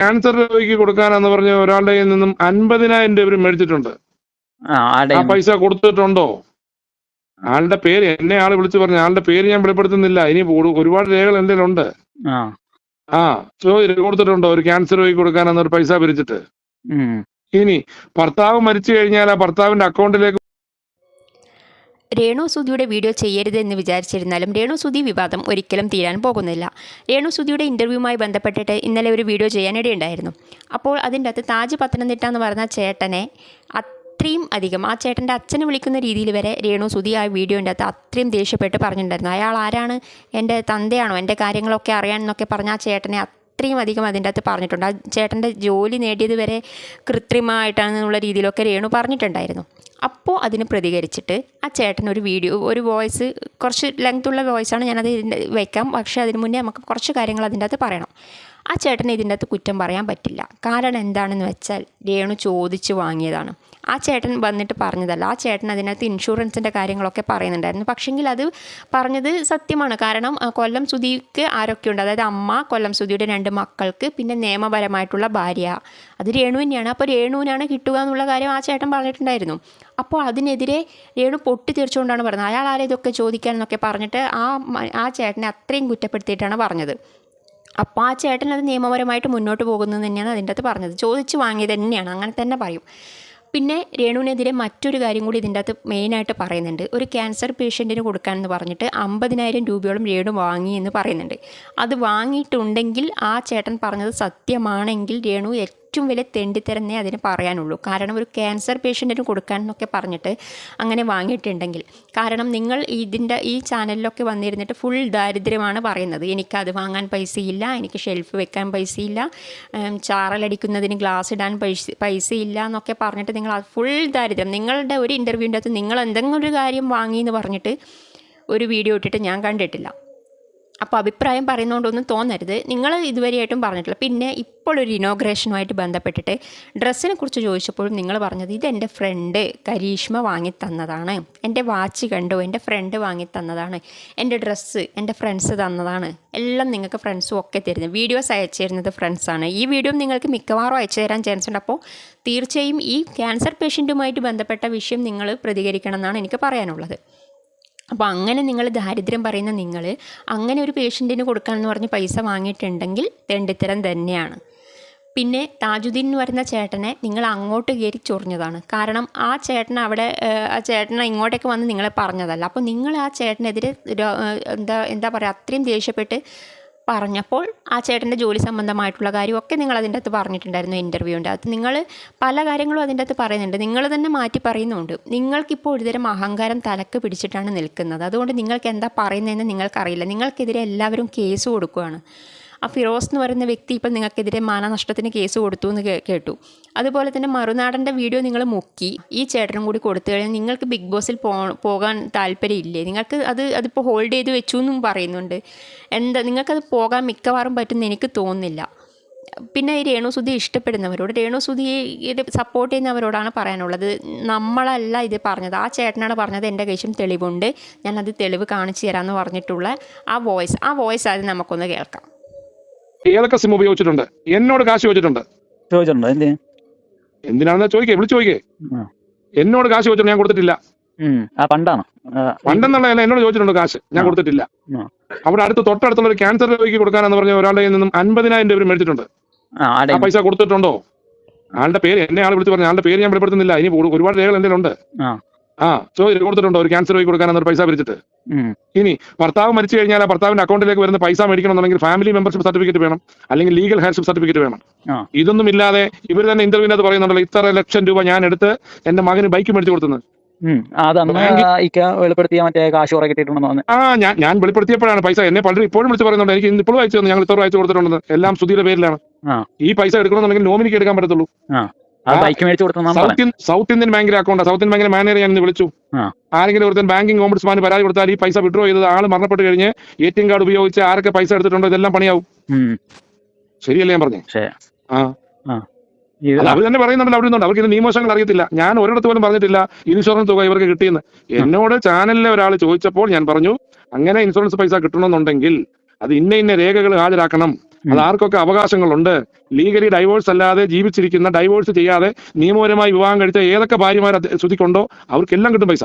Cancer രോഗിക്ക് കൊടുക്കാനെന്ന് പറഞ്ഞ ഒരാളുടെ കയ്യിൽ നിന്നും അൻപതിനായിരം രൂപ മേടിച്ചിട്ടുണ്ട്. ആ പൈസ കൊടുത്തിട്ടുണ്ടോ? ആളുടെ പേര് എന്നെ ആൾ വിളിച്ചു പറഞ്ഞു ആളുടെ പേര് ഞാൻ വെളിപ്പെടുത്തുന്നില്ല. ഇനി ഒരു- ഒരുപാട് രേഖകൾ എന്റെ ഉണ്ട്? ആ. കൊടുത്തിട്ടുണ്ടോ? ഒരു ക്യാൻസർ രോഗി കൊടുക്കാനെന്ന് ഒരു പൈസ പിരിച്ചിട്ട്. ഇനി ഭർത്താവ് മരിച്ചു കഴിഞ്ഞാൽ ആ ഭർത്താവിന്റെ അക്കൗണ്ടിലേക്ക് രേണു സുധിയുടെ വീഡിയോ ചെയ്യരുത് എന്ന് വിചാരിച്ചിരുന്നാലും രേണു സുധി വിവാദം ഒരിക്കലും തീരാൻ പോകുന്നില്ല. രേണു സുധിയുടെ ഇന്റർവ്യൂവുമായി ബന്ധപ്പെട്ടിട്ട് ഇന്നലെ ഒരു വീഡിയോ ചെയ്യാനിടയുണ്ടായിരുന്നു. അപ്പോൾ അതിന്റെ അകത്ത് താജ് പത്തനംതിട്ട എന്ന് പറഞ്ഞ ചേട്ടനെ അത്രയും അധികം ആ ചേട്ടന്റെ അച്ഛനെ വിളിക്കുന്ന രീതിയിൽ വരെ രേണു സുധി ആ വീഡിയോന്റെ അകത്ത് അത്രയും ദേഷ്യപ്പെട്ട് പറഞ്ഞിട്ടുണ്ടായിരുന്നു. അയാൾ ആരാണ്? എന്റെ തന്തയാണോ? എന്റെ കാര്യങ്ങളൊക്കെ അറിയാൻ എന്നൊക്കെ പറഞ്ഞ ആ ചേട്ടനെ അത്രയും അധികം അതിന്റെ അകത്ത് പറഞ്ഞിട്ടുണ്ട്. ആ ചേട്ടന്റെ ജോലി നേടിയത് വരെ കൃത്രിമമായിട്ടാണെന്നുള്ള രീതിയിലൊക്കെ രേണു പറഞ്ഞിട്ടുണ്ടായിരുന്നു. അപ്പോൾ അതിന് പ്രതികരിച്ചിട്ട് ആ ചേട്ടൻ ഒരു വീഡിയോ ഒരു വോയിസ് കുറച്ച് ലെങ്ത് ഉള്ള വോയിസാണ് ഞാനത് വയ്ക്കാം പക്ഷേ അതിന് മുന്നേ നമുക്ക് കുറച്ച് കാര്യങ്ങൾ അതിന്റെ അകത്ത് പറയണം. ആ ചേട്ടന് ഇതിന്റെ അകത്ത് കുറ്റം പറയാൻ പറ്റില്ല. കാരണം എന്താണെന്ന് വെച്ചാൽ രേണു ചോദിച്ച് വാങ്ങിയതാണ്. ആ ചേട്ടൻ വന്നിട്ട് പറഞ്ഞതല്ല. ആ ചേട്ടൻ അതിനകത്ത് ഇൻഷുറൻസിന്റെ കാര്യങ്ങളൊക്കെ പറയുന്നുണ്ടായിരുന്നു. പക്ഷെങ്കിൽ അത് പറഞ്ഞത് സത്യമാണ്. കാരണം കൊല്ലം സുധിക്ക് ആരൊക്കെയുണ്ട്? അതായത് അമ്മ കൊല്ലം സുധിയുടെ രണ്ട് മക്കൾക്ക് പിന്നെ നിയമപരമായിട്ടുള്ള ഭാര്യ. അത് രേണു തന്നെയാണ്. അപ്പോൾ രേണുവിനാണ് കിട്ടുക എന്നുള്ള കാര്യം ആ ചേട്ടൻ പറഞ്ഞിട്ടുണ്ടായിരുന്നു. അപ്പോൾ അതിനെതിരെ രേണു പൊട്ടി തീർച്ചുകൊണ്ടാണ് പറഞ്ഞത്. അയാൾ ആരെ ഇതൊക്കെ ചോദിക്കാൻ എന്നൊക്കെ പറഞ്ഞിട്ട് ആ ആ ചേട്ടനെ അത്രയും കുറ്റപ്പെടുത്തിയിട്ടാണ് പറഞ്ഞത്. അപ്പോൾ ആ ചേട്ടൻ അത് നിയമപരമായിട്ട് മുന്നോട്ട് പോകുന്നത് തന്നെയാണ് അതിന്റെ അകത്ത് പറഞ്ഞത്. ചോദിച്ച് വാങ്ങിയത് തന്നെയാണ്. അങ്ങനെ തന്നെ പറയും. പിന്നെ രേണുവിനെതിരെ മറ്റൊരു കാര്യം കൂടി ഇതിന്റെ അകത്ത് മെയിനായിട്ട് പറയുന്നുണ്ട്. ഒരു ക്യാൻസർ പേഷ്യന്റിന് കൊടുക്കാമെന്ന് പറഞ്ഞിട്ട് അമ്പതിനായിരം രൂപയോളം രേണു വാങ്ങി എന്ന് പറയുന്നുണ്ട്. അത് വാങ്ങിയിട്ടുണ്ടെങ്കിൽ ആ ചേട്ടൻ പറഞ്ഞത് സത്യമാണെങ്കിൽ രേണു ഏറ്റവും വലിയ തെണ്ടിത്തരന്നേ അതിന് പറയാനുള്ളൂ. കാരണം ഒരു ക്യാൻസർ പേഷ്യന്റിന് കൊടുക്കാൻ എന്നൊക്കെ പറഞ്ഞിട്ട് അങ്ങനെ വാങ്ങിയിട്ടുണ്ടെങ്കിൽ. കാരണം നിങ്ങൾ ഇതിന്റെ ഈ ചാനലിലൊക്കെ വന്നിരുന്നിട്ട് ഫുൾ ദാരിദ്ര്യമാണ് പറയുന്നത്. എനിക്കത് വാങ്ങാൻ പൈസയില്ല എനിക്ക് ഷെൽഫ് വെക്കാൻ പൈസയില്ല ചാറലടിക്കുന്നതിന് ഗ്ലാസ് ഇടാൻ പൈസ പൈസയില്ല എന്നൊക്കെ പറഞ്ഞിട്ട് നിങ്ങൾ ഫുൾ ദാരിദ്ര്യം. നിങ്ങളുടെ ഒരു ഇന്റർവ്യൂവിന്റെ അകത്ത് നിങ്ങൾ എന്തെങ്കിലും ഒരു കാര്യം വാങ്ങി എന്ന് പറഞ്ഞിട്ട് ഒരു വീഡിയോ ഇട്ടിട്ട് ഞാൻ കണ്ടിട്ടില്ല. അപ്പോൾ അഭിപ്രായം പറയുന്നതുകൊണ്ടൊന്നും തോന്നരുത്. നിങ്ങൾ ഇതുവരെയായിട്ടും പറഞ്ഞിട്ടില്ല. പിന്നെ ഇപ്പോൾ ഒരു ഇനോഗ്രേഷനുമായിട്ട് ബന്ധപ്പെട്ടിട്ട് ഡ്രസ്സിനെ കുറിച്ച് ചോദിച്ചപ്പോഴും നിങ്ങൾ പറഞ്ഞത് ഇത് എന്റെ ഫ്രണ്ട് കരീഷ്മ വാങ്ങി തന്നതാണ്. എന്റെ വാച്ച് കണ്ടു എന്റെ ഫ്രണ്ട് വാങ്ങി തന്നതാണ്. എന്റെ ഡ്രസ്സ് എന്റെ ഫ്രണ്ട്സ് തന്നതാണ്. എല്ലാം നിങ്ങൾക്ക് ഫ്രണ്ട്സും ഒക്കെ തരുന്നത് വീഡിയോസ് അയച്ചു തരുന്നത് ഫ്രണ്ട്സാണ് ഈ വീഡിയോ നിങ്ങൾക്ക് മിക്കവാറും അയച്ചു തരാൻ ചാൻസ് ഉണ്ട്. അപ്പോൾ തീർച്ചയായും ഈ ക്യാൻസർ പേഷ്യന്റുമായിട്ട് ബന്ധപ്പെട്ട വിഷയം നിങ്ങൾ പ്രതികരിക്കണം എന്നാണ് എനിക്ക് പറയാനുള്ളത്. അപ്പോൾ അങ്ങനെ നിങ്ങൾ ദാരിദ്ര്യം പറയുന്ന നിങ്ങൾ അങ്ങനെ ഒരു പേഷ്യന്റിന് കൊടുക്കാമെന്ന് പറഞ്ഞ് പൈസ വാങ്ങിയിട്ടുണ്ടെങ്കിൽ തെണ്ടിത്തരം തന്നെയാണ്. പിന്നെ താജുദ്ദീൻ എന്ന് പറയുന്ന ചേട്ടനെ നിങ്ങൾ അങ്ങോട്ട് കയറി ചൊറിഞ്ഞതാണ്. കാരണം ആ ചേട്ടൻ അവിടെ ആ ചേട്ടൻ ഇങ്ങോട്ടേക്ക് വന്ന് നിങ്ങളെ പറഞ്ഞതല്ല. അപ്പോൾ നിങ്ങൾ ആ ചേട്ടനെതിരെ എന്താ എന്താ പറയുക അത്രയും ദേഷ്യപ്പെട്ട് പറഞ്ഞപ്പോൾ ആ ചേട്ടന്റെ ജോലി സംബന്ധമായിട്ടുള്ള കാര്യമൊക്കെ നിങ്ങൾ അതിന്റെ അകത്ത് പറഞ്ഞിട്ടുണ്ടായിരുന്നു ഇന്റർവ്യൂവിന്റെ അകത്ത്. നിങ്ങൾ പല കാര്യങ്ങളും അതിന്റെ അകത്ത് പറയുന്നുണ്ട്. നിങ്ങൾ തന്നെ മാറ്റി പറയുന്നുണ്ട്. നിങ്ങൾക്കിപ്പോൾ ഒരുതരം അഹങ്കാരം തലക്ക് പിടിച്ചിട്ടാണ് നിൽക്കുന്നത്. അതുകൊണ്ട് നിങ്ങൾക്ക് എന്താ പറയുന്നതെന്ന് നിങ്ങൾക്കറിയില്ല. നിങ്ങൾക്കെതിരെ എല്ലാവരും കേസ് കൊടുക്കുകയാണ്. ആ ഫിറോസ് എന്ന് പറയുന്ന വ്യക്തി ഇപ്പം നിങ്ങൾക്കെതിരെ മാനനഷ്ടത്തിന് കേസ് കൊടുത്തു എന്ന് കേട്ടു. അതുപോലെ തന്നെ മറുനാടന്റെ വീഡിയോ നിങ്ങൾ മുക്കി. ഈ ചേട്ടനും കൂടി കൊടുത്തു കഴിഞ്ഞാൽ നിങ്ങൾക്ക് ബിഗ് ബോസിൽ പോകാൻ താല്പര്യമില്ലേ? നിങ്ങൾക്ക് അത് അതിപ്പോൾ ഹോൾഡ് ചെയ്ത് വെച്ചു എന്നും പറയുന്നുണ്ട്. എന്താ നിങ്ങൾക്കത് പോകാൻ മിക്കവാറും പറ്റുമെന്ന് എനിക്ക് തോന്നുന്നില്ല. പിന്നെ ഈ രേണുസുതി ഇഷ്ടപ്പെടുന്നവരോട് രേണുസുതിയെ സപ്പോർട്ട് ചെയ്യുന്നവരോടാണ് പറയാനുള്ളത്. നമ്മളല്ല ഇത് പറഞ്ഞത്. ആ ചേട്ടനാണ് പറഞ്ഞത് എന്റെ കൈശം തെളിവുണ്ട്. ഞാനത് തെളിവ് കാണിച്ചു തരാമെന്ന് പറഞ്ഞിട്ടുള്ള ആ വോയിസ്. ആ വോയിസ് ആദ്യം നമുക്കൊന്ന് കേൾക്കാം. ഏതൊക്കെ സിം ഉപയോഗിച്ചിട്ടുണ്ട്? എന്നോട് കാശ് ചോദിച്ചിട്ടുണ്ട്. ചോദിച്ചിട്ടുണ്ടോ? എന്ത് എന്തിനാണെന്ന് ചോദിക്കേ? വിളിച്ചു ചോദിക്കേ. എന്നോട് കാശ് ചോദിച്ചിട്ടുണ്ട് ഞാൻ കൊടുത്തിട്ടില്ല. പണ്ടാണ് പണ്ടെന്നുള്ളതല്ല എന്നോട് ചോദിച്ചിട്ടുണ്ട് കാശ്. ഞാൻ കൊടുത്തിട്ടില്ല. അവിടെ അടുത്ത് തൊട്ടടുത്തുള്ള ഒരു ക്യാൻസർ രോഗിക്ക് കൊടുക്കാനെന്ന് പറഞ്ഞ ഒരാളുടെ കയ്യിൽ നിന്നും അൻപതിനായിരം രൂപ മേടിച്ചിട്ടുണ്ട്. ആ പൈസ കൊടുത്തിട്ടുണ്ടോ? ആളുടെ പേര് എന്നെ ആൾ വിളിച്ചു പറഞ്ഞു ആളുടെ പേര് ഞാൻ വെളിപ്പെടുത്തുന്നില്ല. ഇനി ഒരുപാട് രേഖകൾ എന്തെങ്കിലും ഉണ്ട് ആ. ചോദ്യം കൊടുത്തിട്ടുണ്ടോ. ഒരു ക്യാൻസർ പോയി കൊടുക്കാൻ എന്നൊരു പൈസ പിരിച്ചിട്ട്. ഇനി ഭർത്താവ് മരിച്ചു കഴിഞ്ഞാൽ ആ ഭർത്താവിന്റെ അക്കൗണ്ടിലേക്ക് വരുന്ന പൈസ മേടിക്കണമെന്നുണ്ടെങ്കിൽ ഫാമിലി മെമ്പർഷിപ്പ് സർട്ടിഫിക്കറ്റ് വേണം. അല്ലെങ്കിൽ ലീഗൽ ഹാൻഡ്ഷിപ്പ് സർട്ടിഫിക്കറ്റ് വേണം. ഇതൊന്നും ഇല്ലാതെ ഇവർ തന്നെ ഇന്റർവ്യൂവിനകത്ത് പറയുന്നുണ്ടല്ലോ ഇത്ര ലക്ഷം രൂപ ഞാൻ എടുത്ത് എന്റെ മകന് ബൈക്ക് മേടിച്ചു കൊടുത്തത് വെളിപ്പെടുത്തിയ മറ്റേ കാശ് കുറെ കിട്ടിയിട്ടുണ്ടെന്ന് ആ ഞാൻ ഞാൻ വെളിപ്പെടുത്തിയപ്പോഴാണ് പൈസ. എന്നെ പലരും ഇപ്പോഴും വിളിച്ച് പറയുന്നുണ്ട് എനിക്ക് ഇപ്പോഴും അയച്ചു തന്നു ഞങ്ങൾ ഇത്ര അയച്ചു കൊടുത്തിട്ടുണ്ടെന്ന്. എല്ലാം സുധിയുടെ പേരിലാണ്. ഈ പൈസ എടുക്കണമെന്നുണ്ടെങ്കിൽ നോമിനിക്ക് എടുക്കാൻ പറ്റത്തുള്ളൂ. ബൈക്ക് മേടിച്ച് സൗത്ത് ഇന്ത്യൻ ബാങ്കിലെ അക്കൗണ്ട് സൗത്ത് ഇന്ത്യൻ ബാങ്കിലെ മാനേജർ ഞാൻ ഇന്ന് വിളിച്ചു. ആരെങ്കിലും ഒരുത്തൻ ബാങ്കിങ് ഓംബുഡ്സ്മാന് പരാതി കൊടുത്താൽ ഈ പൈസ വിഡ്രോ ചെയ്തത് ആൾ മരണപ്പെട്ട് കഴിഞ്ഞ് എ ടി എം കാർഡ് ഉപയോഗിച്ച് ആരൊക്കെ പൈസ എടുത്തിട്ടുണ്ടോ ഇതെല്ലാം പണിയാവും. ശരിയല്ലേ ഞാൻ പറഞ്ഞു. ആ. അവർ തന്നെ പറയുന്നുണ്ട് അവിടെ നിന്നുണ്ട് അവർക്ക് ഇത് നിയമവശങ്ങൾ അറിയത്തില്ല. ഞാൻ ഒരിടത്ത് പോലും പറഞ്ഞിട്ടില്ല ഇൻഷുറൻസ് തുക ഇവർക്ക് കിട്ടിയെന്ന്. എന്നോട് ചാനലിലെ ഒരാൾ ചോദിച്ചപ്പോൾ ഞാൻ പറഞ്ഞു അങ്ങനെ ഇൻഷുറൻസ് പൈസ കിട്ടണമെന്നുണ്ടെങ്കിൽ അത് ഇന്ന ഇന്ന രേഖകൾ ഹാജരാക്കണം. അത് ആർക്കൊക്കെ അവകാശങ്ങളുണ്ട്? ലീഗലി ഡൈവോഴ്സ് അല്ലാതെ ജീവിച്ചിരിക്കുന്ന ഡൈവോഴ്സ് ചെയ്യാതെ നിയമപരമായി വിവാഹം കഴിച്ച ഏതൊക്കെ ഭാര്യമാർ ശ്രുതിക്കൊണ്ടോ? അവർക്കെല്ലാം കിട്ടും പൈസ.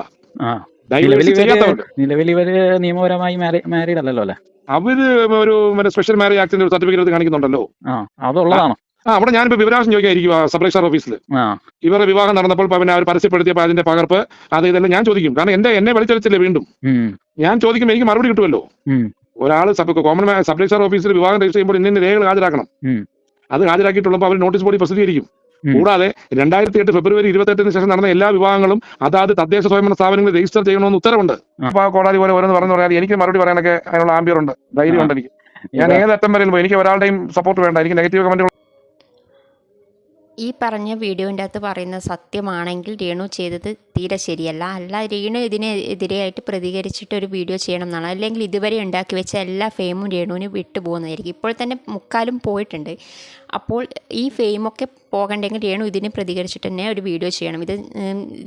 നിലവിൽ ഇവർ നിയമപരമായി മാരീഡ് അല്ലല്ലോ അല്ലെ? അവർ ഒരു സ്പെഷ്യൽ മാരേജ് ആക്ടിന്റെ സർട്ടിഫിക്കറ്റ് കാണിക്കുന്നുണ്ടല്ലോ. ആ അതുള്ളതാണോ. ആ അവിടെ ഞാനിപ്പോ വിവരാശം ചോദിക്കായിരിക്കും സബ് രജിസ്ട്രാർ ഓഫീസിൽ ഇവരുടെ വിവാഹം നടന്നപ്പോൾ പിന്നെ അവർ പരസ്യപ്പെടുത്തിയപ്പോൾ അതിന്റെ പകർപ്പ് അത് ഇതെല്ലാം ഞാൻ ചോദിക്കും. കാരണം എന്റെ എന്നെ വിളിച്ചടിച്ചില്ലേ വീണ്ടും. ഞാൻ ചോദിക്കുമ്പോൾ എനിക്ക് മറുപടി കിട്ടുമല്ലോ. ഒരാൾ സബ് കോമൺ സബ് രജിസ്ട്രാർ ഓഫീസിൽ വിവാഹം രജിസ്റ്റർ ചെയ്യുമ്പോൾ ഇന്ന രേഖകൾ ഹാജരാക്കണം. അത് ഹാജരാക്കിയിട്ടുള്ളപ്പോൾ അവർ നോട്ടീസ് ബോർഡിൽ പ്രസിദ്ധീകരിക്കും. കൂടാതെ രണ്ടായിരത്തി എട്ട് ഫെബ്രുവരി ഇരുപത്തെട്ടിന് ശേഷം നടന്ന എല്ലാ വിവാഹങ്ങളും അതാത് തദ്ദേശ സ്വയംഭരണ സ്ഥാപനങ്ങൾ രജിസ്റ്റർ ചെയ്യണമെന്ന് ഉത്തരവുണ്ട്. ആ. അപ്പൊ ആ കോടതി പോലെ ഓരോന്ന് പറഞ്ഞു പറയാൻ എനിക്ക് മറുപടി പറയാനൊക്കെ അതിനുള്ള ആംബിയർ ഉണ്ട്. ധൈര്യം ഉണ്ട് എനിക്ക്. ഞാൻ ഏതറ്റം ഏത് അറ്റം വരെ എനിക്ക് ഒരാളുടെയും സപ്പോർട്ട് വേണ്ട. എനിക്ക് നെഗറ്റീവ് കമന്റുകൾ ഈ പറഞ്ഞ വീഡിയോന്റെ അകത്ത് പറയുന്നത് സത്യമാണെങ്കിൽ രേണു ചെയ്തത് തീരെ ശരിയല്ല. അല്ല രേണു ഇതിനെതിരെയായിട്ട് പ്രതികരിച്ചിട്ട് ഒരു വീഡിയോ ചെയ്യണം എന്നാണ്. അല്ലെങ്കിൽ ഇതുവരെ ഉണ്ടാക്കി വെച്ച എല്ലാ ഫെയിമും രേണുവിന് വിട്ടു പോകുന്നതായിരിക്കും ഇപ്പോൾ തന്നെ മുക്കാലും പോയിട്ടുണ്ട്. അപ്പോൾ ഈ ഫെയിമൊക്കെ പോകണ്ടെങ്കിൽ രേണു ഇതിന് പ്രതികരിച്ചിട്ട് തന്നെ ഒരു വീഡിയോ ചെയ്യണം. ഇത്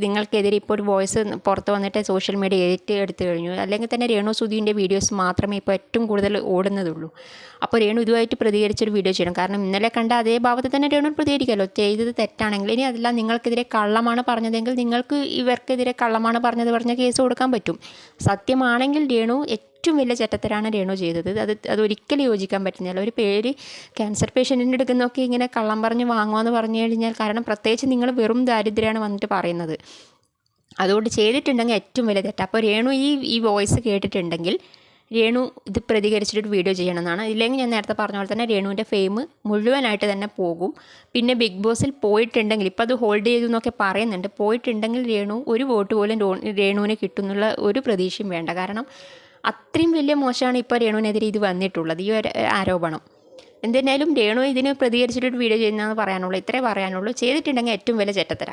നിങ്ങൾക്കെതിരെ ഇപ്പോൾ ഒരു വോയിസ് പുറത്ത് വന്നിട്ട് സോഷ്യൽ മീഡിയ ഏറ്റു എടുത്തു കഴിഞ്ഞു. അല്ലെങ്കിൽ തന്നെ രേണു സുധീന്റെ വീഡിയോസ് മാത്രമേ ഇപ്പോൾ ഏറ്റവും കൂടുതൽ ഓടുന്നതുള്ളൂ. അപ്പോൾ രേണു ഇതുമായിട്ട് പ്രതികരിച്ചൊരു വീഡിയോ ചെയ്യണം. കാരണം ഇന്നലെ കണ്ട അതേ ഭാവത്തിൽ തന്നെ രേണു പ്രതികരിക്കാമല്ലോ. ചെയ്തത് തെറ്റാണെങ്കിൽ ഇനി അതെല്ലാം നിങ്ങൾക്കെതിരെ കള്ളമാണ് പറഞ്ഞതെങ്കിൽ നിങ്ങൾക്ക് ഇവർക്കെതിരെ കള്ളമാണ് പറഞ്ഞത് പറഞ്ഞ കേസ് കൊടുക്കാൻ പറ്റും. സത്യമാണെങ്കിൽ രേണു ഏറ്റവും വലിയ ചട്ടത്തരാണ് രേണു ചെയ്തത്. അത് അത് ഒരിക്കലും യോജിക്കാൻ പറ്റുന്നില്ല. ഒരു പേര് ക്യാൻസർ പേഷ്യന്റിന്റെ എടുക്കുന്നൊക്കെ ഇങ്ങനെ കള്ളം പറഞ്ഞ് വാങ്ങുമെന്ന് പറഞ്ഞു കഴിഞ്ഞാൽ കാരണം പ്രത്യേകിച്ച് നിങ്ങൾ വെറും ദാരിദ്ര്യമാണ് വന്നിട്ട് പറയുന്നത്. അതുകൊണ്ട് ചെയ്തിട്ടുണ്ടെങ്കിൽ ഏറ്റവും വലിയ തെറ്റ്. അപ്പോൾ രേണു ഈ ഈ വോയിസ് കേട്ടിട്ടുണ്ടെങ്കിൽ രേണു ഇത് പ്രതികരിച്ചിട്ട് വീഡിയോ ചെയ്യണമെന്നാണ്. ഇല്ലെങ്കിൽ ഞാൻ നേരത്തെ പറഞ്ഞ പോലെ തന്നെ രേണുവിന്റെ ഫെയിം മുഴുവനായിട്ട് തന്നെ പോകും. പിന്നെ ബിഗ് ബോസിൽ പോയിട്ടുണ്ടെങ്കിൽ ഇപ്പോൾ അത് ഹോൾഡ് ചെയ്തു എന്നൊക്കെ പറയുന്നുണ്ട്. പോയിട്ടുണ്ടെങ്കിൽ രേണു ഒരു വോട്ട് പോലും രേണുവിന് കിട്ടുന്നുള്ള ഒരു പ്രതീക്ഷയും വേണ്ട. കാരണം അത്രയും വലിയ മോശമാണ് ഇപ്പോൾ രേണുവിനെതിരെ ഇത് വന്നിട്ടുള്ളത് ഈ ഒരു ആരോപണം. എന്തിനായാലും രേണു ഇതിന് പ്രതികരിച്ചിട്ട് വീഡിയോ ചെയ്യുന്നതെന്ന് പറയാനുള്ളൂ ഇത്രേ പറയാനുള്ളൂ. ചെയ്തിട്ടുണ്ടെങ്കിൽ ഏറ്റവും വലിയ ചെറ്റത്തര.